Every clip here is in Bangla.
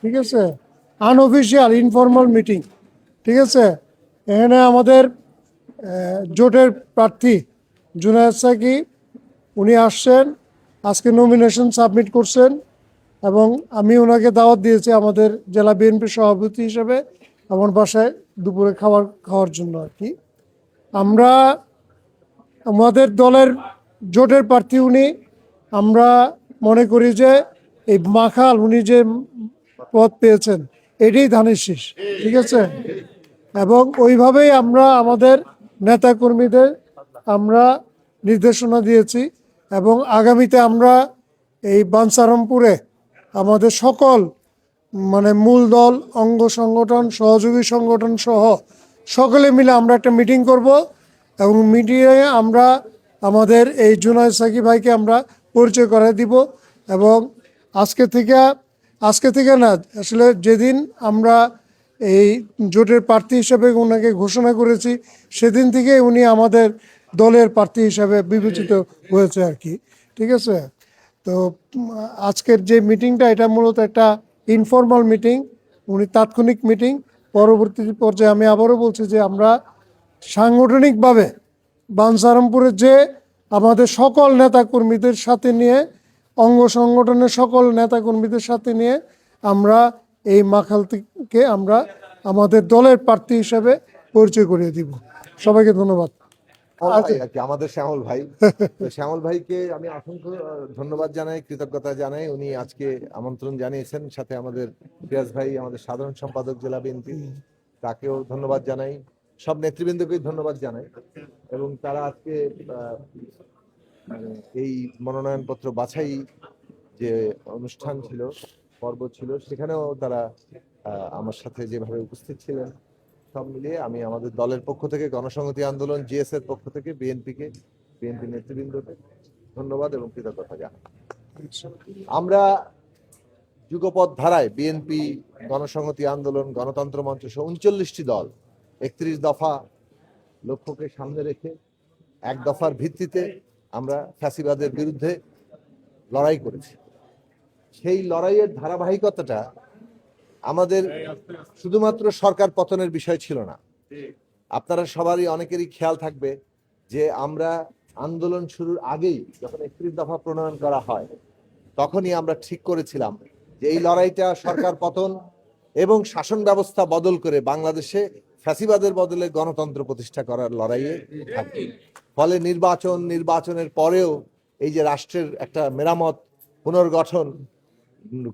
ঠিক আছে? আনঅফিসিয়াল ইনফর্মাল মিটিং ঠিক আছে? এখানে আমাদের জোটের প্রার্থী জুনায়দ সাকি, উনি আসছেন, আজকে নমিনেশন সাবমিট করছেন, এবং আমি ওনাকে দাওয়াত দিয়েছি আমাদের জেলা বিএনপি সভাপতি হিসেবে আমার বাসায় দুপুরে খাবার খাওয়ার জন্য আর কি। আমরা আমাদের দলের জোটের প্রার্থী উনি, আমরা মনে করি যে এই মাখাল, উনি যে পদ পেয়েছেন। এটাই ধানের শীষ, ঠিক আছে? এবং ওইভাবেই আমরা আমাদের নেতাকর্মীদের আমরা নির্দেশনা দিয়েছি এবং আগামীতে আমরা এই বাঞ্ছারামপুরে আমাদের সকল মানে মূল দল, অঙ্গ সংগঠন, সহযোগী সংগঠন সহ সকলে মিলে আমরা একটা মিটিং করব এবং মিটিংয়ে আমরা আমাদের এই জুনায়দ সাকি ভাইকে আমরা পরিচয় করে দিব এবং আজকে থেকে আজকে থেকে না, আসলে যেদিন আমরা এই জোটের প্রার্থী হিসেবে ওনাকে ঘোষণা করেছি, সেদিন থেকে উনি আমাদের দলের প্রার্থী হিসাবে বিবেচিত হয়েছে আর কি। ঠিক আছে? তো আজকের যে মিটিংটা, এটা মূলত একটা ইনফর্মাল মিটিং, উনি তাৎক্ষণিক মিটিং। পরবর্তী পর্যায়ে আমি আবারও বলছি যে আমরা সাংগঠনিকভাবে বানসারামপুরের যে আমাদের সকল নেতাকর্মীদের সাথে নিয়ে অঙ্গ সংগঠনের সকল নেতাকর্মীদের সাথে নিয়ে আমরা এই মাখালতিকে আমরা আমাদের দলের প্রার্থী হিসাবে পরিচয় করিয়ে দিব। সবাইকে ধন্যবাদ। কি, আমাদের শ্যামল ভাই। শ্যামল ভাইকে আমি অসংখ্য ধন্যবাদ জানাই কৃতজ্ঞতা জানাই। উনি আজকে আমন্ত্রণ জানিয়েছেন সাথে আমাদের ফিয়াজ ভাই আমাদের সাধারণ সম্পাদক জেলা বিএনপি তাকেও ধন্যবাদ জানাই। সব নেতৃবৃন্দকেই ধন্যবাদ জানাই। এবং তারা আজকে এই মনোনয়নপত্র বাছাই যে অনুষ্ঠান ছিল, পর্ব ছিল, সেখানেও তারা আমার সাথে যেভাবে উপস্থিত ছিলেন, সব মিলিয়ে আমি আমাদের দলের পক্ষ থেকে, গণসংহতি আন্দোলন, জিএস এর পক্ষ থেকে বিএনপিকে বিএনপি নেতৃবৃন্দকে ধন্যবাদ এবং কৃতজ্ঞতা জানাই। আমরা যুগপথ ধারায় বিএনপি, গণসংহতি আন্দোলন, গণতন্ত্র মঞ্চ সহ উনচল্লিশটি দল একত্রিশ দফা লক্ষ্যকে সামনে রেখে এক দফার ভিত্তিতে আমরা ফ্যাসিবাদের বিরুদ্ধে লড়াই করেছি। সেই লড়াইয়ের ধারাবাহিকতাটা আমাদের শুধুমাত্র সরকার পতনের বিষয় ছিল না। আপনারা সবারই অনেকেরই খেয়াল থাকবে যে আমরা আন্দোলন শুরুর আগেই যখন একত্রিশ দফা প্রণয়ন করা হয়, তখনই আমরা ঠিক করেছিলাম যে এই লড়াইটা সরকার পতন এবং শাসন ব্যবস্থা বদল করে বাংলাদেশে ফ্যাসিবাদের বদলে গণতন্ত্র প্রতিষ্ঠা করার লড়াইয়ে থাকবে ফলে নির্বাচন নির্বাচনের পরেও এই যে রাষ্ট্রের একটা মেরামত পুনর্গঠন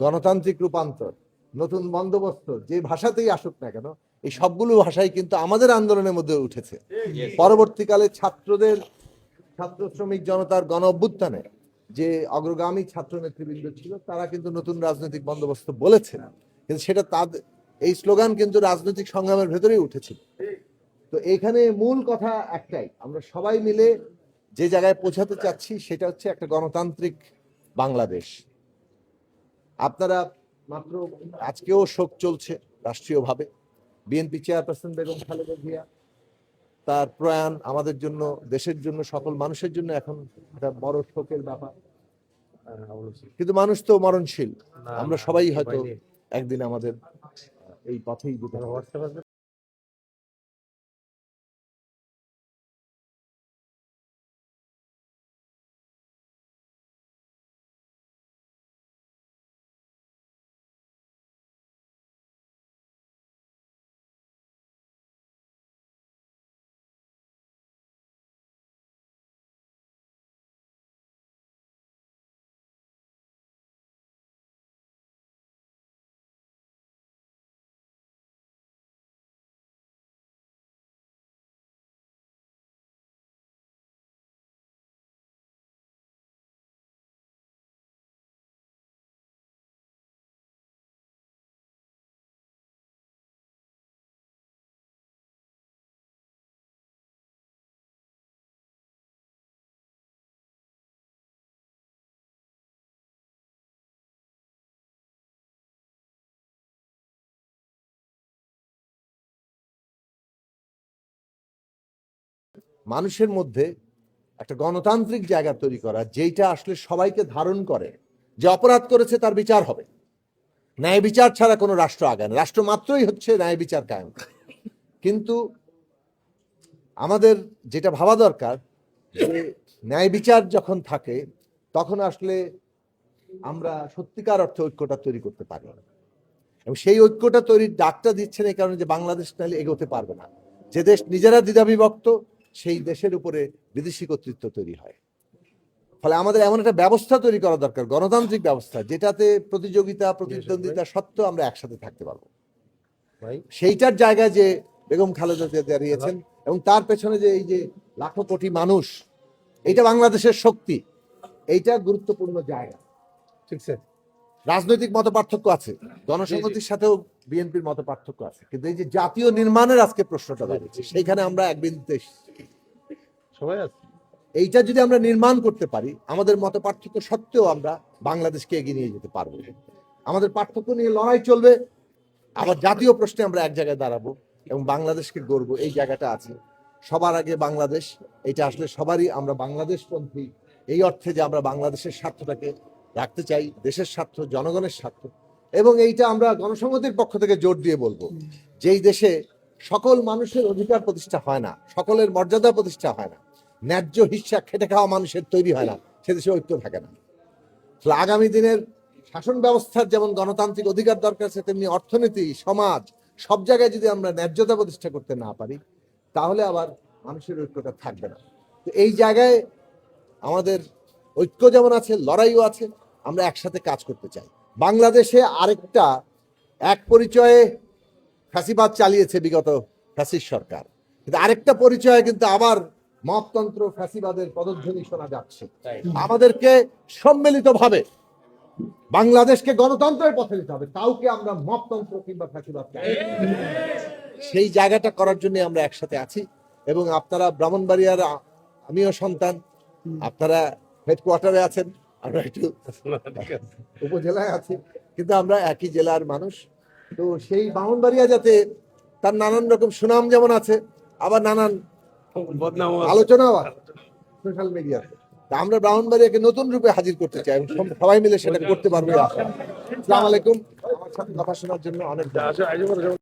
গণতান্ত্রিক রূপান্তর নতুন বন্দোবস্ত যে ভাষাতেই আসুক না কেন এই সবগুলো ভাষাই কিন্তু আমাদের আন্দোলনের মধ্যে উঠেছে। পরবর্তীকালে ছাত্রদের ছাত্র শ্রমিক জনতার গণ অভ্যুত্থানে যে অগ্রগামী ছাত্র নেতৃবৃন্দ ছিল তারা কিন্তু নতুন রাজনৈতিক বন্দোবস্ত বলেছেন কিন্তু সেটা তাদের এই স্লোগান কিন্তু রাজনৈতিক সংগ্রামের ভেতরেই উঠেছিল। তো এখানে মূল কথা একটাই আমরা সবাই মিলে যে জায়গায় পৌঁছাতে চাচ্ছি সেটা হচ্ছে একটা গণতান্ত্রিক বাংলাদেশ। আপনারা মাত্র আজকেও শোক চলছে রাষ্ট্রীয়ভাবে। বিএনপি চেয়ারপারসন বেগম খালেদা জিয়া তার প্রয়াণ আমাদের জন্য দেশের জন্য সকল মানুষের জন্য এখন একটা বড় শোকের ব্যাপার। কিন্তু মানুষ তো মরণশীল। আমরা সবাই হয়তো একদিন আমাদের এই পথেই যেতে হবে। মানুষের মধ্যে একটা গণতান্ত্রিক জায়গা তৈরি করা, যেইটা আসলে সবাইকে ধারণ করে যে অপরাধ করেছে তার বিচার হবে। ন্যায় বিচার ছাড়া কোনো রাষ্ট্র আগায় রাষ্ট্র মাত্রই হচ্ছে ন্যায় বিচার কায়েম। কিন্তু আমাদের যেটা ভাবা দরকার, যে ন্যায় বিচার যখন থাকে, তখন আসলে আমরা সত্যিকার অর্থে ঐক্যটা তৈরি করতে পারি এবং সেই ঐক্যটা তৈরির ডাকটা দিচ্ছেন এই কারণে যে বাংলাদেশ নাহলে এগোতে পারবে না। যে দেশ নিজেরা দ্বিধাবিভক্ত সেই দেশের উপরে বিদেশি কর্তৃত্ব তৈরি হয়। ফলে আমাদের এমন একটা ব্যবস্থা তৈরি করা দরকার গণতান্ত্রিক ব্যবস্থা যেটাতে প্রতিযোগিতা প্রতিদ্বন্দ্বিতা সত্ত্বেও আমরা একসাথে থাকতে পারব। সেইটার জায়গায় যে বেগম খালেদা জিয়া দাঁড়িয়েছেন এবং তার পেছনে যে এই যে লাখো কোটি মানুষ এইটা বাংলাদেশের শক্তি এইটা গুরুত্বপূর্ণ জায়গা। ঠিক স্যার। রাজনৈতিক মত পার্থক্য আছে গণসংহতির সাথেও বিএনপির মত পার্থক্য আছে। কিন্তু এই যে জাতীয় নির্মাণের আজকে প্রশ্নটা দাঁড়িয়েছে সেইখানে আমরা এক বিন্দুতে সবাই আছে। এইটা যদি আমরা নির্মাণ করতে পারি আমাদের মত পার্থক্য সত্ত্বেও আমরা বাংলাদেশকে এগিয়ে নিয়ে যেতে পারব। আমাদের পার্থক্য নিয়ে লড়াই চলবে। আবার জাতীয় প্রশ্নে আমরা এক জায়গায় দাঁড়াবো এবং বাংলাদেশকে গড়বো এই জায়গাটা আছে। সবার আগে বাংলাদেশ এটা আসলে সবারই আমরা বাংলাদেশপন্থী। এই অর্থে যে আমরা বাংলাদেশের স্বার্থটাকে রাখতে চাই দেশের স্বার্থ জনগণের স্বার্থ এবং এইটা আমরা গণসংহতির পক্ষ থেকে জোর দিয়ে বলব। যেই দেশে সকল মানুষের অধিকার প্রতিষ্ঠা হয় না, সকলের মর্যাদা প্রতিষ্ঠা হয় না, ন্যায্য হিস্সা খেটে খাওয়া মানুষের তৈরি হয় না, সে দেশে ঐক্য থাকে না। আগামী দিনের শাসন ব্যবস্থার যেমন গণতান্ত্রিক অধিকার দরকার আছে, তেমনি অর্থনীতি, সমাজ, সব জায়গায় যদি আমরা ন্যায্যতা প্রতিষ্ঠা করতে না পারি, তাহলে আবার মানুষের ঐক্যটা থাকবে না। তো এই জায়গায় আমাদের ঐক্য যেমন আছে, লড়াইও আছে, আমরা একসাথে কাজ করতে চাই। বাংলাদেশে আরেকটা এক পরিচয়ে ফ্যাসিবাদ চালিয়েছে বিগত ফ্যাসিস সরকার। কিন্তু আরেকটা পরিচয়ে কিন্তু আবার মততন্ত্র ফ্যাসিবাদের পদধ্বনি শোনা যাচ্ছে। আমাদেরকে সম্মিলিতভাবে বাংলাদেশকে গণতন্ত্রের পথে নিতে হবে। কাউকে আমরা মততন্ত্র কিংবা ফ্যাসিবাদ সেই জায়গাটা করার জন্য আমরা একসাথে আছি এবং আপনারা ব্রাহ্মণবাড়িয়ার আমিও সন্তান। আপনারা হেডকোয়ার্টারে আছেন। আমরা একটু উপজেলায় আছি কিন্তু আমরা একই জেলার মানুষ। তো সেই ব্রাহ্মণবাড়িয়া যাতে তার নানান রকম সুনাম যেমন আছে আবার নানান আলোচনাও আছে সোশ্যাল মিডিয়াতে। আমরা ব্রাহ্মণবাড়িয়াকে নতুন রূপে হাজির করতে চাই সবাই মিলে সেটা করতে পারব আসসালামু আলাইকুম। আমার সাথে কথা শোনার জন্য অনেক। আসলে